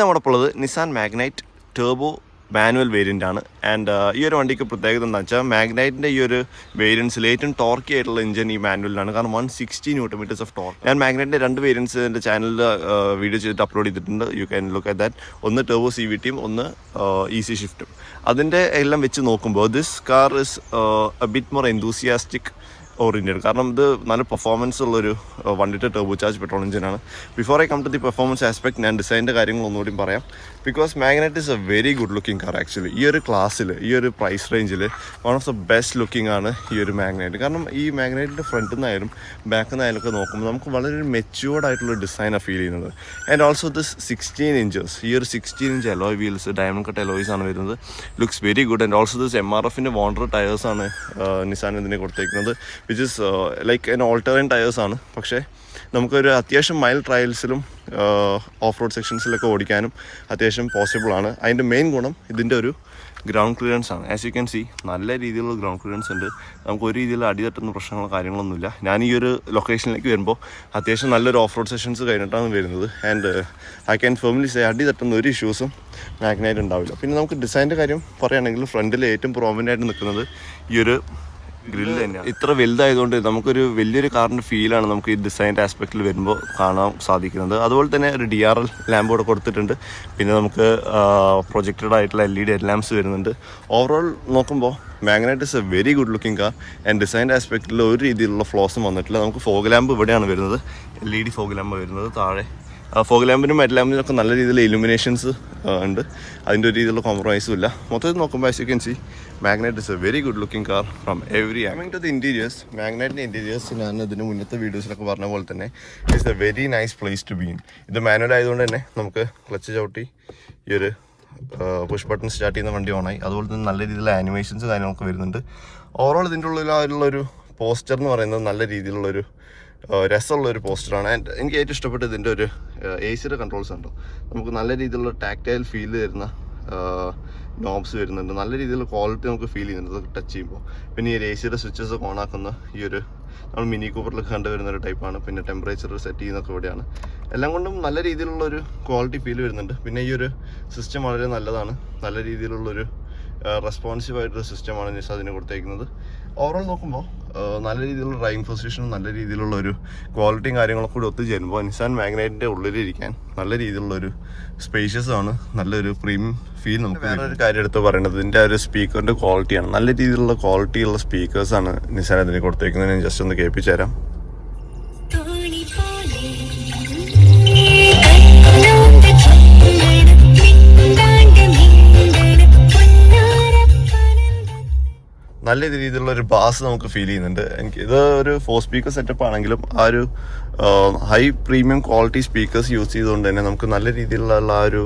നമ്മുടെ Nissan Magnite turbo manual variant ആണ്. And ഈ ഒരു വണ്ടിക്ക് പ്രത്യേകത എന്താ വെച്ചാൽ മാഗ്നൈറ്റിന്റെ ഈ ഒരു വേരിയൻസിൽ ഏറ്റവും ടോർക്കി ആയിട്ടുള്ള എഞ്ചിൻ ഈ മാനുവലിലാണ് കാരണം one sixty newton meters of torque ഞാൻ മാഗ്നൈറ്റിന്റെ രണ്ട് വേരിയൻസ് എന്റെ ചാനലിൽ വീഡിയോ ചെയ്തിട്ട് അപ്ലോഡ് ചെയ്തിട്ടുണ്ട്. You can look at that ഒന്ന് ടേബോ സി വി ടിയും ഒന്ന് ഈസി ഷിഫ്റ്റും അതിന്റെ എല്ലാം വെച്ച് നോക്കുമ്പോൾ this car is a bit more enthusiastic oriented കാരണം ഇത് നല്ല പെർഫോമൻസ് ഉള്ളൊരു വണ്ടിയുടെ ടർബോ ചാർജ് പെട്രോൾ എഞ്ചിനാണ് before I come to the performance aspect ഞാൻ ഡിസൈന്റെ കാര്യങ്ങൾ ഒന്നുകൂടി പറയാം. Because Magnite is a very good looking car actually ഈ ഒരു ക്ലാസ്സിൽ ഈ ഒരു പ്രൈസ് റേഞ്ചിൽ one of the best looking ആണ് ഈ ഒരു മാഗ്നറ്റ് കാരണം ഈ മാഗ്നറ്റിന്റെ ഫ്രണ്ടിൽ നിന്നായാലും ബാക്കിൽ നിന്നായാലും ഒക്കെ നോക്കുമ്പോൾ നമുക്ക് വളരെ മെച്യൂർഡ് ആയിട്ടുള്ള ഡിസൈനാണ് ഫീൽ ചെയ്യുന്നത്. And also this sixteen inches ഈ ഒരു sixteen inch alloy wheels diamond cut alloys ആണ് വരുന്നത്. Looks very good and also this M R എഫിന്റെ വോണ്ടർ ടയേഴ്സ് ആണ് നിസാൻ ഇതിനെ കൊടുത്തേക്കുന്നത്. Which is like an all terrain tyres ആണ്. പക്ഷേ നമുക്കൊരു അത്യാവശ്യം മൈൽ ട്രയൽസിലും ഓഫ് റോഡ് സെക്ഷൻസിലൊക്കെ ഓടിക്കാനും അത്യാവശ്യം പോസിബിൾ ആണ്. അതിന്റെ മെയിൻ ഗുണം ഇതിന്റെ ഒരു ഗ്രൗണ്ട് ക്ലിയറൻസ് ആണ്. ആസ് യു ക്യാൻ സി നല്ല രീതിയിലുള്ള ഗ്രൗണ്ട് ക്ലിയറൻസ് ഉണ്ട്. നമുക്ക് ഒരു രീതിയിൽ അടിതട്ടുന്ന പ്രശ്നങ്ങളോ കാര്യങ്ങളൊന്നുമില്ല. ഞാൻ ഈ ഒരു ലൊക്കേഷനിലേക്ക് വരുമ്പോൾ അത്യാവശ്യം നല്ലൊരു ഓഫ് റോഡ് സെഷൻസ് കഴിഞ്ഞിട്ടാണ് വരുന്നത്. And I can fairly say അടി തട്ടുന്ന ഒരു ഇഷ്യൂസും മാഗ്നൈറ്റ് ഉണ്ടാവില്ല. പിന്നെ നമുക്ക് ഡിസൈന്റെ കാര്യം പറയുകയാണെങ്കിൽ ഫ്രണ്ടിൽ ഏറ്റവും പ്രോമിനന്റ് ആയിട്ട് നിൽക്കുന്നത് ഈ ഒരു ഗ്രില്ല് തന്നെയാണ്. ഇത്ര വലുതായതുകൊണ്ട് നമുക്കൊരു വലിയൊരു കാറിന്റെ ഫീലാണ് നമുക്ക് ഈ ഡിസൈന്റെ ആസ്പെക്റ്റിൽ വരുമ്പോൾ കാണാൻ സാധിക്കുന്നത്. അതുപോലെ തന്നെ ഒരു ഡി ആർ എൽ ലാമ്പ് കൂടെ കൊടുത്തിട്ടുണ്ട്. പിന്നെ നമുക്ക് പ്രൊജക്റ്റഡ് ആയിട്ടുള്ള എൽ ഇ ഡി ലാംപ്സ് വരുന്നുണ്ട്. ഓവറോൾ നോക്കുമ്പോൾ Magnite is a very good looking car and ഡിസൈന്റെ ആസ്പെക്റ്റിൽ ഒരു രീതിയിലുള്ള ഫ്ലോസും വന്നിട്ടില്ല. നമുക്ക് ഫോഗ് ലാമ്പ് ഇവിടെയാണ് വരുന്നത്. L E D fog lamp വരുന്നത്. താഴെ ഫോഗ് ലാമ്പിനും മെറ്റ് ലാമ്പിനും ഒക്കെ നല്ല രീതിയിൽ ഇലുമിനേഷൻസ് ഉണ്ട്. അതിന്റെ ഒരു രീതിയിലുള്ള കോംപ്രമൈസും ഇല്ല. മൊത്തത്തിൽ നോക്കുമ്പോൾ as you can see Magnite is a very good looking car from every coming to the interiors മാഗ്നറ്റിന്റെ interiors ഞാൻ ഇതിന് മുന്നത്തെ വീഡിയോസിലൊക്കെ പറഞ്ഞ പോലെ തന്നെ it's a very nice place to been ഇത് മാനുവൽ ആയതുകൊണ്ട് തന്നെ നമുക്ക് ക്ലച്ച് ചവിട്ടി ഈ ഒരു പുഷ് ബട്ടൺ സ്റ്റാർട്ട് ചെയ്യുന്ന വണ്ടി ഓണായി. അതുപോലെ തന്നെ നല്ല രീതിയിലുള്ള ആനിമേഷൻസ് കാര്യങ്ങളൊക്കെ വരുന്നുണ്ട്. ഓവറോൾ ഇതിന്റെ ഉള്ളിലുള്ള പോസ്റ്റർ എന്ന് പറയുന്നത് നല്ല രീതിയിലുള്ളൊരു ഏഹ് രസമുള്ള ഒരു പോസ്റ്ററാണ്. ആൻഡ് എനിക്ക് ഏറ്റവും ഇഷ്ടപ്പെട്ട ഇതിന്റെ ഒരു എ സിയുടെ കൺട്രോൾസ് ഉണ്ടോ നമുക്ക് നല്ല രീതിയിലുള്ള ടാക്റ്റൈൽ ഫീൽ തരുന്ന നോബ്സ് വരുന്നുണ്ട്. നല്ല രീതിയിലുള്ള ക്വാളിറ്റി നമുക്ക് ഫീൽ ചെയ്യുന്നുണ്ട്. ടച്ച് ചെയ്യുമ്പോൾ. പിന്നെ ഈ ഒരു എ സിയുടെ സ്വിച്ചസ് ഓൺ ആക്കുന്ന ഈ ഒരു നമ്മൾ മിനി കൂപ്പറിലൊക്കെ കണ്ടുവരുന്ന ഒരു ടൈപ്പാണ് പിന്നെ ടെമ്പറേച്ചർ സെറ്റ് ചെയ്യുന്നൊക്കെ ഇവിടെയാണ്. എല്ലാം കൊണ്ടും നല്ല രീതിയിലുള്ള ഒരു ക്വാളിറ്റി ഫീൽ വരുന്നുണ്ട്. പിന്നെ ഈ ഒരു സിസ്റ്റം വളരെ നല്ലതാണ്. നല്ല രീതിയിലുള്ളൊരു റെസ്പോൺസീവ് ആയിട്ടൊരു സിസ്റ്റമാണ് നിസ അതിന് കൊടുത്തേക്കുന്നത്. ഓവറോൾ നോക്കുമ്പോൾ നല്ല രീതിയിലുള്ള ഡ്രൈവിംഗ് പൊസിഷനും നല്ല രീതിയിലുള്ള ഒരു ക്വാളിറ്റിയും കാര്യങ്ങളൊക്കെ കൂടി ഒത്തുചേരുമ്പോൾ നിസാൻ മാഗ്നൈറ്റിന്റെ ഉള്ളിലിരിക്കാൻ നല്ല രീതിയിലുള്ളൊരു സ്പേഷ്യസ് ആണ്. നല്ലൊരു പ്രീമിയം ഫീൽ നമുക്ക് വേറെ ഒരു കാര്യം എടുത്ത് പറയുന്നത് ഇതിന്റെ ഒരു സ്പീക്കറിന്റെ ക്വാളിറ്റിയാണ് നല്ല രീതിയിലുള്ള ക്വാളിറ്റിയുള്ള സ്പീക്കേഴ്സാണ് നിസാൻ അതിന് കൊടുത്തേക്കുന്നത്. ഞാൻ ജസ്റ്റ് ഒന്ന് കേൾപ്പിച്ചു തരാം. നല്ല രീതിയിലുള്ള ഒരു ബാസ് നമുക്ക് ഫീൽ ചെയ്യുന്നുണ്ട്. എനിക്ക് ഇത് ഒരു ഫോർ സ്പീക്കർ സെറ്റപ്പ് ആണെങ്കിലും ആ ഒരു high premium quality speakers use ചെയ്തുകൊണ്ട് തന്നെ നമുക്ക് നല്ല രീതിയിലുള്ള ആ ഒരു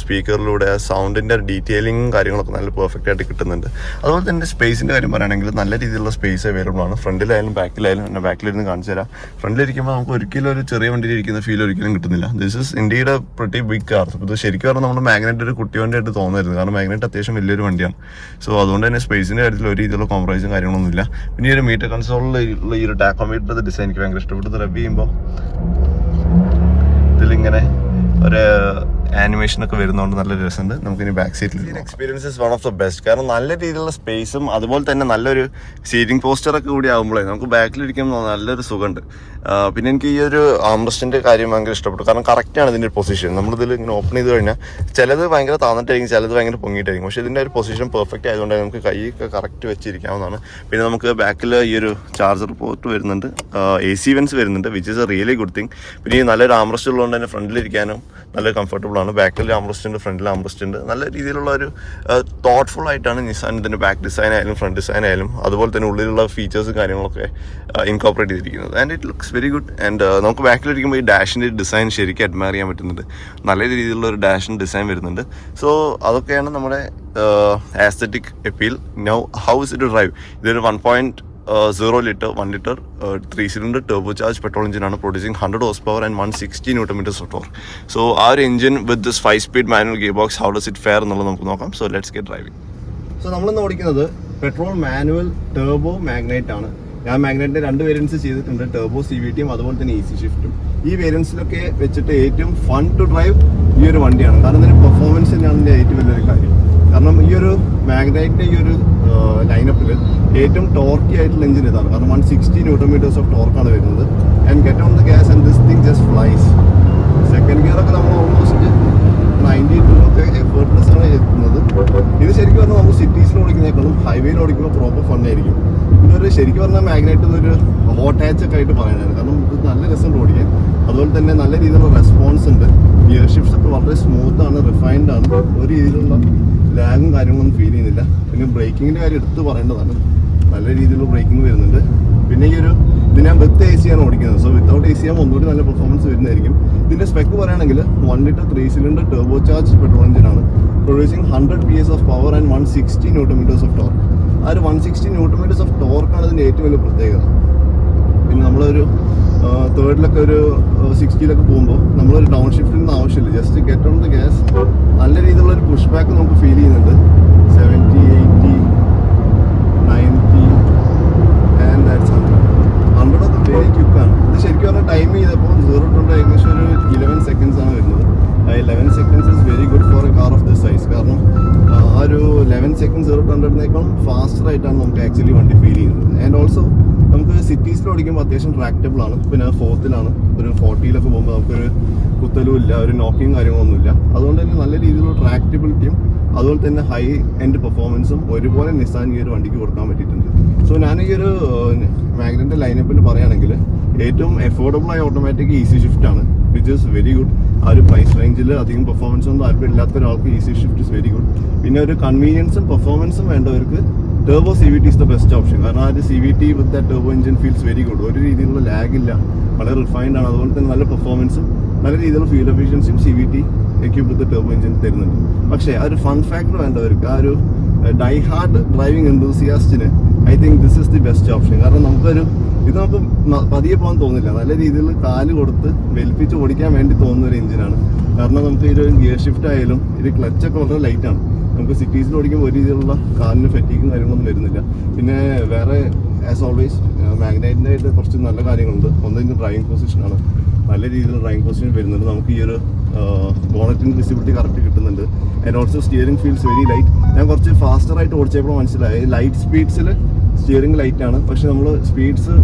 സ്പീക്കറിലൂടെ സൗണ്ടിന്റെ ഡീറ്റെയിലിങ്ങും കാര്യങ്ങളൊക്കെ നല്ല പെർഫെക്റ്റ് ആയിട്ട് കിട്ടുന്നുണ്ട്. അതുപോലെ തന്നെ സ്പേസിന്റെ കാര്യം പറയുകയാണെങ്കിൽ നല്ല രീതിയിലുള്ള സ്പേസ് അവൈലബിൾ ആണ്. ഫ്രണ്ടിലായാലും ബാക്കിലായാലും എന്റെ ബാക്കിലിരുന്ന് കാണിച്ചു തരാം. ഫ്രണ്ടിലിരിക്കുമ്പോൾ നമുക്ക് ഒരിക്കലും ഒരു ചെറിയ വണ്ടിയിൽ ഇരിക്കുന്ന ഫീൽ ഒരിക്കലും കിട്ടുന്നില്ല. ദിസ് ഇസ് ഇന്ത്യയുടെ പ്രട്ടി ബിഗ് കാർ ഇത് ശരിക്കും പറഞ്ഞാൽ നമ്മുടെ മാഗ്നറ്റ് ഒരു കുട്ടി വണ്ടിയായിട്ട് തോന്നരുത്. കാരണം മാഗ്നറ്റ് അത്യാവശ്യം വലിയൊരു വണ്ടിയാണ്. സോ അതുകൊണ്ട് തന്നെ സ്പേസിന്റെ കാര്യത്തിൽ ഒരു രീതിയിലുള്ള കോംപ്രമൈസും കാര്യങ്ങളൊന്നുമില്ല പിന്നെ ഒരു മീറ്റർ കൺസോളിൽ ഉള്ള ഈ ഒരു ടാക്കോമീറ്ററിന്റെ ഡിസൈൻ എനിക്ക് ഭയങ്കര ഇഷ്ടപ്പെട്ടു. റബ് ചെയ്യുമ്പോൾ ഇതിലിങ്ങനെ ഒരു ആനിമേഷൻ ഒക്കെ വരുന്നതുകൊണ്ട് നല്ല രസമുണ്ട് നമുക്ക് ഇനി ബാക്ക് സീറ്റിൽ experience is one of the best കാരണം നല്ല രീതിയിലുള്ള സ്പേസും അതുപോലെ തന്നെ നല്ലൊരു സീറ്റിംഗ് പോസ്റ്ററൊക്കെ കൂടി ആകുമ്പോഴേ നമുക്ക് ബാക്കിലിരിക്കുമ്പോൾ നല്ലൊരു സുഖമുണ്ട് പിന്നെ എനിക്ക് ഈ ഒരു ആംബ്രസ്റ്റിന്റെ കാര്യം ഭയങ്കര ഇഷ്ടപ്പെട്ടു. കാരണം കറക്റ്റാണ് ഇതിന്റെ പൊസിഷൻ നമ്മളിതിൽ ഇങ്ങനെ ഓപ്പൺ ചെയ്ത് കഴിഞ്ഞാൽ ചിലത് ഭയങ്കര താന്നിട്ടായിരിക്കും ചിലത് ഭയങ്കര പൊങ്ങിയിട്ടായിരിക്കും. പക്ഷേ ഇതിന്റെ ഒരു പൊസിഷൻ പെർഫെക്റ്റ് ആയതുകൊണ്ട് നമുക്ക് കൈയൊക്കെ കറക്റ്റ് വെച്ചിരിക്കാവുന്നതാണ്. പിന്നെ നമുക്ക് ബാക്കിൽ ഈ ഒരു ചാർജർ പോർട്ട് വരുന്നുണ്ട്. എ സി വെൻസ് വരുന്നുണ്ട് which is a really good thing പിന്നെ ഈ നല്ലൊരു ആംബ്രസ്റ്റ് ഉള്ളതുകൊണ്ട് തന്നെ ഫ്രണ്ടിലിരിക്കാനും നല്ല കംഫർട്ടബിൾ ആണ്. ബാക്കിൽ ആംബ്രസ്റ്റ് ഉണ്ട് ഫ്രണ്ടിൽ ആംബ്രസ്റ്റ് ഉണ്ട്. നല്ല രീതിയിലുള്ള ഒരു തോട്ട്ഫുൾ ആയിട്ടാണ് നിസാൻ ഇതിന്റെ ബാക്ക് ഡിസൈൻ ആയാലും ഫ്രണ്ട് ഡിസൈൻ ആയാലും അതുപോലെ തന്നെ ഉള്ളിലുള്ള ഫീച്ചേഴ്സും കാര്യങ്ങളൊക്കെ ഇൻകോപ്പറേറ്റ് ചെയ്തിരിക്കുന്നത്. And it looks very good and നമുക്ക് ബാക്കിലിരിക്കുമ്പോൾ ഈ ഡാഷിന്റെ ഡിസൈൻ ശരിക്കും അഡ്മയർ ചെയ്യാൻ പറ്റുന്നുണ്ട്. നല്ല രീതിയിലുള്ള ഒരു ഡാഷിന്റെ ഡിസൈൻ വരുന്നുണ്ട്. സോ അതൊക്കെയാണ് നമ്മുടെ aesthetic appeal now how is it drive ഇതൊരു one point zero litre one litre three cylinder turbo charge petrol എഞ്ചിനാണ് producing hundred horse power and one sixty newton metres of torque so ആ ഒരു engine with this five speed manual gear box how does it fare എന്നുള്ളത് നമുക്ക് നോക്കാം. So let's get driving so നമ്മളിന്ന് ഓടിക്കുന്നത് petrol manual turbo Magnite ആണ്. ഞാൻ മാഗ്നറ്റിന്റെ രണ്ട് വേരിയൻസ് ചെയ്തിട്ടുണ്ട് ടേബോ സി വി ടിയും അതുപോലെ തന്നെ ഈസി ഷിഫ്റ്റും ഈ വേരിയൻസിലൊക്കെ വെച്ചിട്ട് ഏറ്റവും ഫൺ ടു ഡ്രൈവ് ഈ ഒരു വണ്ടിയാണ്. കാരണം ഇതിന് പെർഫോമൻസ് തന്നെയാണ് എന്റെ ഏറ്റവും വലിയൊരു കാര്യം. കാരണം ഈ ഒരു മാഗ്നൈറ്റിന്റെ ഈ ഒരു ലൈനപ്പിൽ ഏറ്റവും ടോർക്കി ആയിട്ടുള്ള എഞ്ചിൻ ഇതാണ്. കാരണം one sixty newton metres of ടോർക്കാണ് വരുന്നത്. And get on the gas and this thing just flies second gear ഒക്കെ നമ്മൾ ഓൾമോസ്റ്റ് നയന്റി ടു ഒക്കെ എഫേർട്ട്ലെസ് ആണ് എത്തുന്നത്. ഇത് ശരിക്കും പറഞ്ഞാൽ നമ്മൾ സിറ്റീസിൽ ഓടിക്കുന്നേക്കാളും ഹൈവേയിൽ ഓടിക്കുമ്പോൾ പ്രോപ്പർ ഫൺ ആയിരിക്കും. ഇതൊരു ശരിക്കും പറഞ്ഞാൽ മാഗ്നൈറ്റ് ഒരു ഹോട്ട് ഹാച്ച് ഒക്കെ ആയിട്ട് പറയാനാണ് കാരണം ഇത് നല്ല രസമുണ്ട് ഓടിക്കാൻ. അതുപോലെ തന്നെ നല്ല രീതിയിലുള്ള റെസ്പോൺസ് ഉണ്ട്. ഗിയർ ഷിഫ്റ്റ്സ് ഒക്കെ വളരെ സ്മൂത്താണ് റിഫൈൻഡ് ആണ്. ഒരു രീതിയിലുള്ള ലാഗും കാര്യങ്ങളൊന്നും ഫീൽ ചെയ്യുന്നില്ല. പിന്നെ ബ്രേക്കിങ്ങിന്റെ കാര്യം എടുത്ത് പറയേണ്ടതാണ്. നല്ല രീതിയിലുള്ള ബ്രേക്കിംഗ് വരുന്നുണ്ട്. പിന്നെ ഈ ഒരു ഇത് ഞാൻ വിത്ത് എ സി ആണ് ഓടിക്കുന്നത്. സോ വിത്തൗട്ട് എ സി ആകുമ്പോൾ ഒന്നുകൂടി നല്ല പെർഫോമൻസ് വരുന്നതായിരിക്കും. ഇതിന്റെ സ്പെക്ക് പറയുകയാണെങ്കിൽ one litre three cylinder turbo charge petrol എഞ്ചിനാണ് producing hundred P S of power and one sixty newton metres of torque ആ ഒരു one sixty newton metres of ടോർക്കാണ് ഇതിന്റെ ഏറ്റവും വലിയ പ്രത്യേകത. പിന്നെ നമ്മളൊരു തേർഡിലൊക്കെ ഒരു സിക്സ്റ്റിയിലൊക്കെ പോകുമ്പോൾ നമ്മളൊരു ഡൗൺ ഷിഫ്റ്റിന്റെ ആവശ്യമില്ല. Just get on the gas നല്ല രീതിയിലുള്ള ഒരു പുഷ് ബാക്ക് നമുക്ക് ഫീൽ ചെയ്യുന്നുണ്ട്. Seventy eighty ninety and that's hundred hundred ഒക്കെ വെരി ക്യുക്കാണ് ഇത് ശരിക്കും പറഞ്ഞാൽ ടൈം ചെയ്തപ്പോൾ സീറോ ടു ഏകദേശം ഒരു ഇലവൻ സെക്കൻഡ്സ് ആണ് വരുന്നത്. Eleven seconds is very good for a car of this size കാരണം ആ ഒരു ലെവൻ സെക്കൻഡ് സീറോ ടു ഹൺഡ്രഡിനേക്കാളും ഫാസ്റ്റർ ആയിട്ടാണ് നമുക്ക് ആക്ച്വലി വണ്ടി ഫീൽ ചെയ്യുന്നത്. ആൻഡ് ഓൾസോ നമുക്ക് സിറ്റീസിൽ ഓടിക്കുമ്പോൾ അത്യാവശ്യം ട്രാക്റ്റബിൾ ആണ്. പിന്നെ ഫോർത്തിലാണ് ഒരു ഫോർട്ടിയിലൊക്കെ പോകുമ്പോൾ നമുക്കൊരു കുത്തലും ഇല്ല ഒരു നോക്കിങ് കാര്യങ്ങളൊന്നുമില്ല. അതുകൊണ്ട് തന്നെ നല്ല രീതിയിലുള്ള ട്രാക്റ്റബിലിറ്റിയും അതുപോലെ തന്നെ ഹൈ എൻഡ് പെർഫോമൻസും ഒരുപോലെ നിസാൻ ഈ ഒരു വണ്ടിക്ക് കൊടുക്കാൻ പറ്റിയിട്ടുണ്ട്. സോ ഞാൻ ഈ ഒരു മാഗ്നറ്റിന്റെ ലൈനപ്പിൽ പറയുകയാണെങ്കിൽ ഏറ്റവും അഫോർഡബിൾ ആയ ഓട്ടോമാറ്റിക് ഈസി ഷിഫ്റ്റ് ആണ്. വിച്ച് ഇസ് വെരി ഗുഡ് ആ ഒരു പ്രൈസ് റേഞ്ചിൽ അധികം പെർഫോമൻസ് ഒന്നും താല്പര്യം ഇല്ലാത്ത ഒരാൾക്ക് easy shift is very good പിന്നെ ഒരു കൺവീനിയൻസും പെർഫോമൻസും വേണ്ടവർക്ക് turbo C V T is the best option കാരണം ആ C V T with turbo engine feels very good ഒരു രീതിയിലുള്ള ലാഗ് ഇല്ല. വളരെ റിഫൈൻഡ് ആണ്. അതുപോലെ തന്നെ നല്ല പെർഫോമൻസും നല്ല രീതിയിലുള്ള ഫ്യൂൽ എഫിഷ്യൻസിയും സി വി ടി എക്യൂബ് വിത്ത് ടേർബോ എഞ്ചിൻ തരുന്നുണ്ട്. പക്ഷേ ആ ഒരു ഫൺ ഫാക്ടർ വേണ്ടവർക്ക് ആ ഒരു die hard driving എന്തൂസിയാസ്റ്റിന് I think this is the best option കാരണം നമുക്കൊരു ഇത് നമുക്ക് പതിയെ പോകാൻ തോന്നില്ല. നല്ല രീതിയിൽ കാൽ കൊടുത്ത് വലിപ്പിച്ച് ഓടിക്കാൻ വേണ്ടി തോന്നുന്ന ഒരു എഞ്ചിനാണ് കാരണം നമുക്ക് ഒരു ഗിയർ ഷിഫ്റ്റ് ആയാലും ഇത് ക്ലച്ചൊക്കെ വളരെ ലൈറ്റാണ് നമുക്ക് സിറ്റീസിൽ ഓടിക്കുമ്പോൾ ഒരു രീതിയിലുള്ള കാലിന് ഫെറ്റിക്കും കാര്യങ്ങളൊന്നും വരുന്നില്ല. പിന്നെ വേറെ ആസ് ഓൾവേസ് മാഗ്നൈറ്റിന്റെ ആയിട്ട് കുറച്ച് നല്ല കാര്യങ്ങളുണ്ട്. ഒന്ന് ഇതിന്റെ ഡ്രൈവിംഗ് പൊസിഷനാണ് നല്ല രീതിയിലുള്ള ഡ്രൈവിംഗ് പൊസിഷൻ വരുന്നുണ്ട്. നമുക്ക് ഈ ഒരു ബോണറ്റിന്റെ വിസിബിലിറ്റി കറക്റ്റ് കിട്ടുന്നുണ്ട്. And also steering feels very light ഞാൻ കുറച്ച് ഫാസ്റ്റർ ആയിട്ട് ഓടിച്ചപ്പോൾ മനസ്സിലായി ലൈറ്റ് സ്പീഡ്സിൽ സ്റ്റിയറിംഗ് ലൈറ്റ് ആണ്. പക്ഷെ നമ്മൾ സ്പീഡ്സ്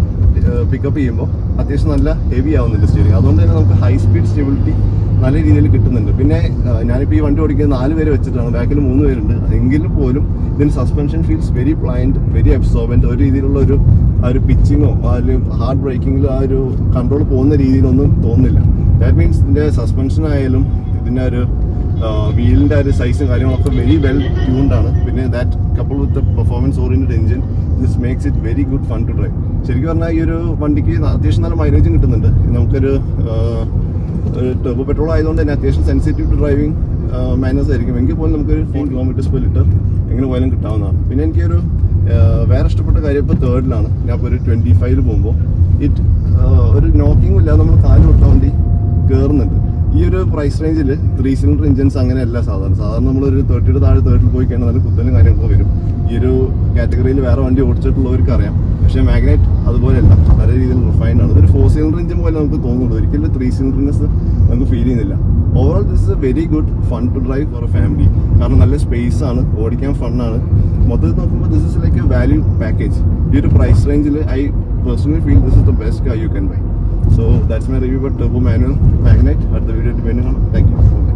പിക്കപ്പ് ചെയ്യുമ്പോൾ അത്യാവശ്യം നല്ല ഹെവി ആവുന്നുണ്ട് സ്റ്റിയറിംഗ് അതുകൊണ്ട് തന്നെ നമുക്ക് ഹൈ സ്പീഡ് സ്റ്റെബിലിറ്റി നല്ല രീതിയിൽ കിട്ടുന്നുണ്ട്. പിന്നെ ഞാനിപ്പോൾ ഈ വണ്ടി ഓടിക്കുന്നത് നാല് പേര് വെച്ചിട്ടാണ്. ബാക്കിൽ മൂന്ന് പേരുണ്ട്. എങ്കിലും പോലും ഇതിന് suspension feels very pliant very absorbent ഒരു രീതിയിലുള്ള ഒരു ആ ഒരു പിച്ചിങ്ങോ അല്ലെങ്കിൽ ഹാർഡ് ബ്രേക്കിങ്ങിലോ ആ ഒരു കൺട്രോൾ പോകുന്ന രീതിയിലൊന്നും തോന്നുന്നില്ല. ദാറ്റ് മീൻസ് ഇതിന്റെ സസ്പെൻഷൻ ആയാലും ഇതിന്റെ ഒരു വീലിന്റെ ഒരു സൈസും കാര്യങ്ങളൊക്കെ വെരി വെൽ ട്യൂൺഡാണ് പിന്നെ that couple with performance oriented engine this makes it very good fun to drive ശരിക്കും പറഞ്ഞാൽ ഈ ഒരു വണ്ടിക്ക് അത്യാവശ്യം നല്ല മൈലേജും കിട്ടുന്നുണ്ട്. നമുക്കൊരു ടെർബോ പെട്രോൾ ആയതുകൊണ്ട് തന്നെ അത്യാവശ്യം സെൻസിറ്റീവ് ടു ഡ്രൈവിംഗ് മാനേഴ്സ് ആയിരിക്കും. എങ്കിൽ പോലും നമുക്ക് ഫോർ കിലോമീറ്റേഴ്സ് പെർ ലിറ്റർ എങ്ങനെ പോയാലും കിട്ടാവുന്നതാണ്. പിന്നെ എനിക്കൊരു വേറെ ഇഷ്ടപ്പെട്ട കാര്യം ഇപ്പോൾ തേർഡിലാണ് ഞാൻ ഇപ്പോൾ ഒരു ട്വന്റി ഫൈവിൽ പോകുമ്പോൾ ഇറ്റ് ഒരു നോക്കിങ്ങും ഇല്ലാതെ നമ്മൾ കാൽ കൊടുത്താൽ വേണ്ടി കയറുന്നുണ്ട് ഈ ഒരു പ്രൈസ് റേഞ്ചിൽ ത്രീ സിലിണ്ടർ എഞ്ചിൻസ് അങ്ങനെയല്ല സാധാരണ. സാധാരണ നമ്മളൊരു തേർട്ടിയുടെ താഴെ തേർട്ടിൽ പോയി കഴിഞ്ഞാൽ നല്ല കുത്തലും കാര്യങ്ങളൊക്കെ വരും. ഈ ഒരു കാറ്റഗറിയിൽ വേറെ വണ്ടി ഓടിച്ചിട്ടുള്ളവർക്ക് അറിയാം പക്ഷേ മാഗ്നൈറ്റ് അതുപോലെയല്ല. നല്ല രീതിയിൽ റിഫൈൻഡ് ആണ്. ഇതൊരു ഫോർ സിലിണ്ടർ എഞ്ചിൻ പോലെ നമുക്ക് തോന്നുള്ളൂ ഒരിക്കലും ത്രീ സിലിണ്ടർനെസ് നമുക്ക് ഫീൽ ചെയ്യുന്നില്ല. Overall this is a very good fun to drive for a family കാരണം നല്ല സ്പേസ് ആണ് ഓടിക്കാൻ ഫണ്ണാണ് മൊത്തത്തിൽ നോക്കുമ്പോൾ this is like a value package ഈ ഒരു പ്രൈസ് റേഞ്ചിൽ I personally feel this is the best you can buy so that's my review but Turbo manual Magnet. അടുത്ത video video depending thank you.